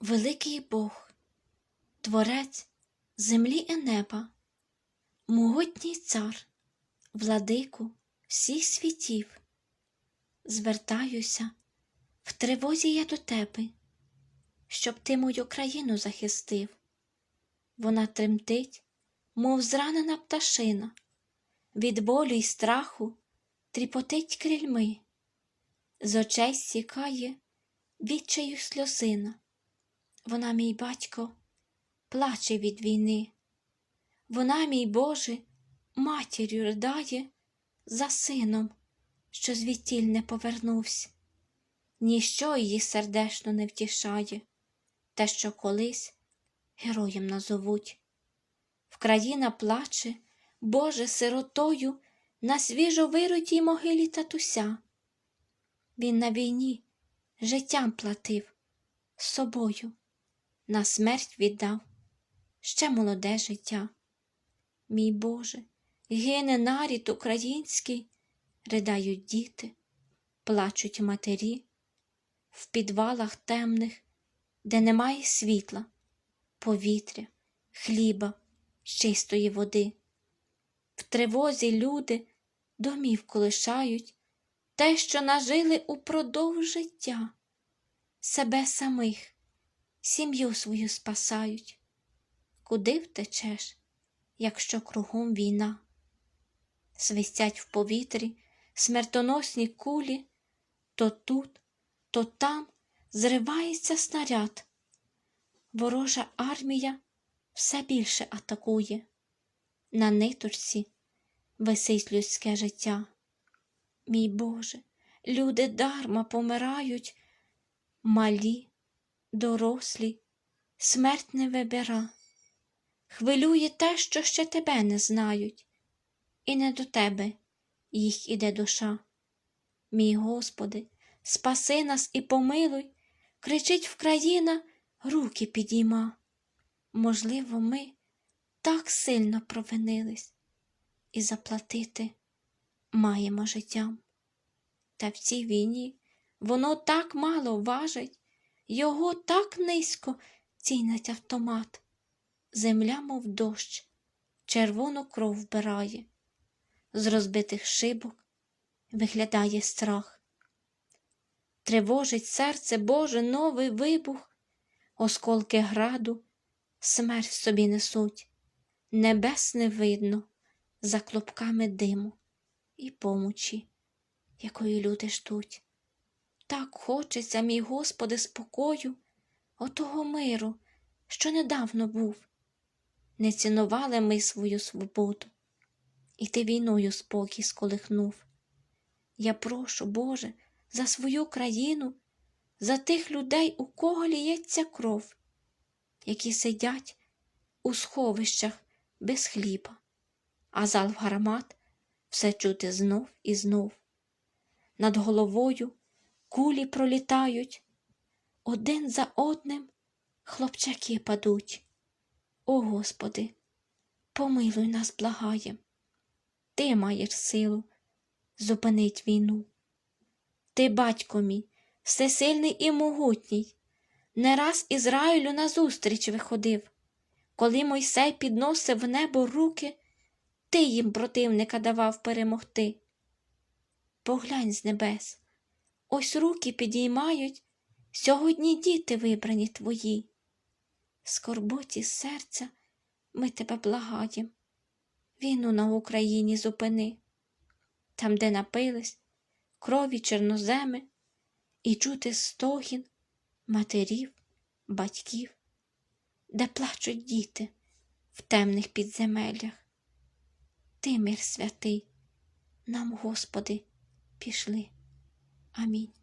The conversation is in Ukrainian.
Великий Бог, Творець землі і неба, могутній цар, владику всіх світів, звертаюся, в тривозі я до тебе, щоб ти мою країну захистив. Вона тремтить, мов зранена пташина, від болю й страху тріпотить крильми, з очей сікає відчаю сльозина. Вона, мій батько, плаче від війни. Вона, мій Боже, матір'ю ридає за сином, що звідтіль не повернувся. Ніщо її сердечно не втішає, те, що колись героєм назовуть. Вкраїна плаче, Боже, сиротою на свіжо вирутій могилі татуся. Він на війні життям платив собою на смерть віддав ще молоде життя. Мій Боже, гине нарід український, ридають діти, плачуть матері, в підвалах темних, де немає світла, повітря, хліба, чистої води. В тривозі люди домів колишають те, що нажили упродовж життя, себе самих сім'ю свою спасають. Куди втечеш, якщо кругом війна? Свистять в повітрі смертоносні кулі, то тут, то там зривається снаряд. Ворожа армія все більше атакує. На ниточці висить людське життя. Мій Боже, люди дарма помирають, малі, дорослі, смерть не вибира. Хвилює те, що ще тебе не знають, і не до тебе їх іде душа. Мій Господи, спаси нас і помилуй, кричить Вкраїна, руки підійма. Можливо, ми так сильно провинились і заплатити маємо життям. Та в цій війні воно так мало важить, його так низько цінить автомат. Земля, мов дощ, червону кров вбирає, з розбитих шибок виглядає страх. Тривожить серце Боже новий вибух, осколки граду, смерть собі несуть, небес не видно за клопками диму і помочі, якої люди ждуть. Так хочеться, мій Господи, спокою, отого миру, що недавно був. Не цінували ми свою свободу, і ти війною спокій сколихнув. Я прошу, Боже, за свою країну, за тих людей, у кого ліється кров, які сидять у сховищах без хліба, а залп гармат все чути знов і знов. Над головою кулі пролітають, один за одним хлопчаки падуть. О Господи, помилуй нас, благаєм. Ти маєш силу зупинить війну. Ти, батько мій, всесильний і могутній, не раз Ізраїлю назустріч виходив, коли Мойсей підносив в небо руки, ти їм противника давав перемогти. Поглянь з небес, ось руки підіймають сьогодні діти вибрані твої. В скорботі серця ми тебе благаєм. Війну на Україні зупини, там, де напились крові чорноземи, і чути стогін матерів, батьків, де плачуть діти в темних підземеллях. Ти, мир святий, нам, Господи, пішли. 아멘.